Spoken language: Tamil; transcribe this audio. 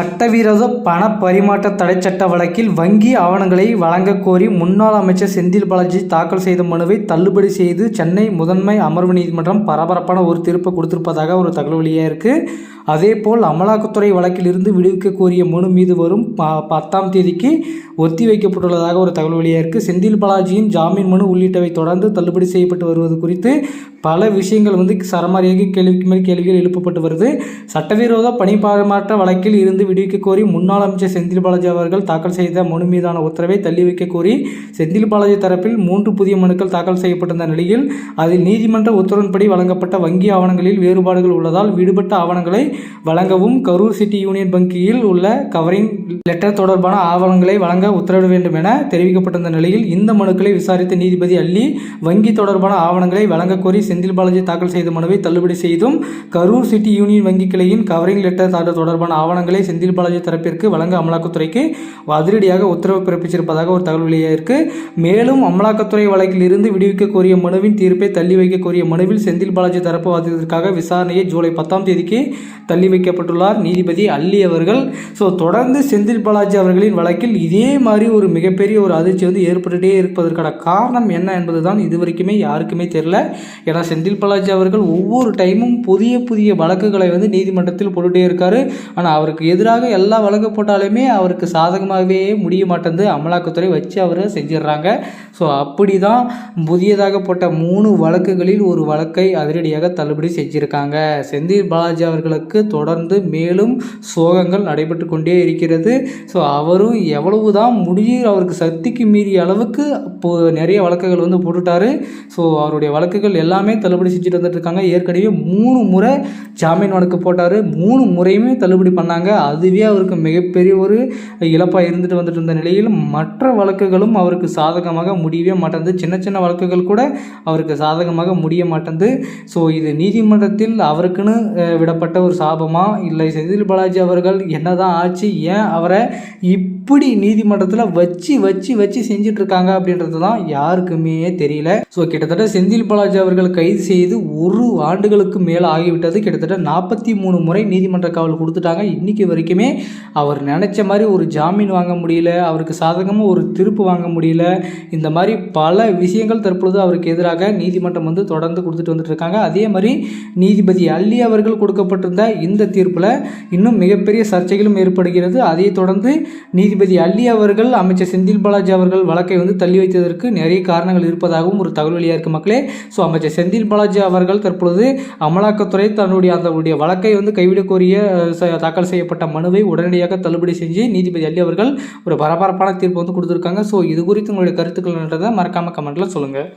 சட்டவிரோத பண பரிமாற்ற தடை சட்ட வழக்கில் வங்கி ஆவணங்களை வழங்கக் கோரி முன்னாள் அமைச்சர் செந்தில் பாலாஜி தாக்கல் செய்த மனுவை தள்ளுபடி செய்து சென்னை முதன்மை அமர்வு நீதிமன்றம் பரபரப்பான ஒரு தீர்ப்பு கொடுத்திருப்பதாக ஒரு தகவல் வெளியாக இருக்குது அதேபோல் அமலாக்கத்துறை வழக்கில் இருந்து விடுவிக்க கோரிய மனு மீது வரும் ப பத்தாம் தேதிக்கு ஒத்தி வைக்கப்பட்டுள்ளதாக ஒரு தகவல் வெளியாக இருக்குது செந்தில் பாலாஜியின் ஜாமீன் மனு உள்ளிட்டவை தொடர்ந்து தள்ளுபடி செய்யப்பட்டு வருவது குறித்து பல விஷயங்கள் வந்து சரமாரியாக கேள்விக்கு மேல் கேள்விகள் எழுப்பப்பட்டு வருது. சட்டவிரோத பணி பரிமாற்ற வழக்கில் இருந்து விடுவிக்க கோரி முன்னாள் அமைச்சர் செந்தில் பாலாஜி அவர்கள் தாக்கல் செய்த மனு மீதான உத்தரவை தள்ளி வைக்க கோரி செந்தில் பாலாஜி தரப்பில் மூன்று புதிய மனுக்கள் தாக்கல் செய்யப்பட்டிருந்த நிலையில் அதில் நீதிமன்ற உத்தரவின்படி வழங்கப்பட்ட வங்கி ஆவணங்களில் வேறுபாடுகள் உள்ளதால் விடுபட்ட ஆவணங்களை வழங்கவும் கரூர் சிட்டி யூனியன் வங்கியில் உள்ள கவரிங் லெட்டர் தொடர்பான ஆவணங்களை வழங்க உத்தரவிட வேண்டும் என தெரிவிக்கப்பட்டிருந்த நிலையில் இந்த மனுக்களை விசாரித்த நீதிபதி அள்ளி வங்கி தொடர்பான ஆவணங்களை வழங்க கோரி செந்தில் பாலாஜி தாக்கல் செய்த மனுவை தள்ளுபடி செய்தும் கரூர் சிட்டி யூனியன் வங்கி கிளையின் கவரிங் லெட்டர் தாக்கல் தொடர்பான ஆவணங்களை செந்தில் பாலாஜி தரப்பிற்கு வழங்க அமலாக்கத்துறைக்கு அதிரடியாக உத்தரவு பிறப்பிச்சிருப்பதாக ஒரு தகவல் வெளியாயிருக்கு. மேலும் அமலாக்கத்துறை வழக்கில் இருந்து விடுவிக்க கோரிய மனுவின் தீர்ப்பை தள்ளி வைக்க கோரிய மனுவில் செந்தில் பாலாஜி தரப்பு வாதியதற்காக விசாரணையை ஜூலை பத்தாம் தேதிக்கு தள்ளி வைக்கப்பட்டுள்ளார் நீதிபதி அள்ளி அவர்கள். ஸோ தொடர்ந்து செந்தில் பாலாஜி அவர்களின் வழக்கில் இதே மாதிரி ஒரு மிகப்பெரிய ஒரு அதிர்ச்சி வந்து ஏற்பட்டுட்டே இருப்பதற்கான காரணம் என்ன என்பதுதான் இதுவரைக்குமே யாருக்குமே தெரியல. ஏன்னா செந்தில் பாலாஜி அவர்கள் ஒவ்வொரு டைமும் புதிய புதிய வழக்குகளை வந்து நீதிமன்றத்தில் போட்டுகிட்டே இருக்காரு. ஆனால் அவருக்கு எதிராக எல்லா வழக்கு போட்டாலுமே அவருக்கு சாதகமாகவே முடிய மாட்டேங்குது அமலாக்கத்துறை வச்சு அவரை செஞ்சிடுறாங்க. ஸோ அப்படி தான் புதியதாக போட்ட மூணு வழக்குகளில் ஒரு வழக்கை அதிரடியாக தள்ளுபடி செஞ்சுருக்காங்க. செந்தில் பாலாஜி அவர்களுக்கு தொடர்ந்து மேலும் சோகங்கள் நடைபெற்று கொண்டே இருக்கிறது. ஸோ அவரும் எவ்வளவு தான் முடியும் அவருக்கு சக்திக்கு மீறிய அளவுக்கு இப்போ நிறைய வழக்குகள் வந்து போட்டுட்டாரு. ஸோ அவருடைய வழக்குகள் எல்லாமே தள்ளுபடி செஞ்சுட்டு வந்துட்டு இருக்காங்க. ஏற்கனவே மூணு முறை ஜாமீன் வழக்கு போட்டார். மூணு முறையுமே தள்ளுபடி பண்ணாங்க. அதுவே அவருக்கு மிகப்பெரிய ஒரு இழப்பாக இருந்துட்டு வந்துட்டு இருந்த நிலையில் மற்ற வழக்குகளும் அவருக்கு சாதகமாக முடியவே மாட்டேங்குது சின்ன சின்ன வழக்குகள் கூட அவருக்கு சாதகமாக முடிய மாட்டேங்குது ஸோ இது நீதிமன்றத்தில் அவருக்குன்னு விடப்பட்ட ஒரு சாபமா? இல்லை செந்தில் பாலாஜி அவர்கள் என்னதான் ஆச்சு? ஏன் அவரை இப்படி நீதிமன்றத்தில் வச்சு வச்சு வச்சு செஞ்சுட்டு இருக்காங்க அப்படின்றது தான் யாருக்குமே தெரியல. ஸோ கிட்டத்தட்ட செந்தில் பாலாஜி அவர்கள் கைது செய்து ஒரு ஆண்டுகளுக்கு மேலே ஆகிவிட்டது. கிட்டத்தட்ட நாற்பத்தி மூணு முறை நீதிமன்ற காவல் கொடுத்துட்டாங்க. இன்னைக்கு வரைக்குமே அவர் நினச்ச மாதிரி ஒரு ஜாமீன் வாங்க முடியல அவருக்கு சாதகமாக ஒரு திருப்பு வாங்க முடியல. இந்த மாதிரி பல விஷயங்கள் தற்பொழுது அவருக்கு எதிராக நீதிமன்றம் வந்து தொடர்ந்து கொடுத்துட்டு வந்துட்டு இருக்காங்க. அதே மாதிரி நீதிபதி அள்ளி அவர்கள் கொடுக்கப்பட்டிருந்த இந்த தீர்ப்பில் இன்னும் மிகப்பெரிய சர்ச்சைகளும் ஏற்படுகிறது. அதை தொடர்ந்து நீதிபதி அள்ளி அவர்கள் அமைச்சர் செந்தில் பாலாஜி அவர்கள் வழக்கை வந்து தள்ளி வைத்ததற்கு நிறைய காரணங்கள் இருப்பதாகவும் ஒரு தகவல் வெளியாக இருக்கு மக்களே. ஸோ அமைச்சர் செந்தில் பாலாஜி அவர்கள் தற்பொழுது அமலாக்கத்துறை தன்னுடைய அந்த வழக்கை வந்து கைவிட கோரிய தாக்கல் செய்யப்பட்ட மனுவை உடனடியாக தள்ளுபடி செஞ்சு நீதிபதி அள்ளி அவர்கள் ஒரு பரபரப்பான தீர்ப்பு வந்து கொடுத்துருக்காங்க. ஸோ இது குறித்து உங்களுடைய கருத்துக்கள் என்றதை மறக்காம கமெண்ட்ல சொல்லுங்கள்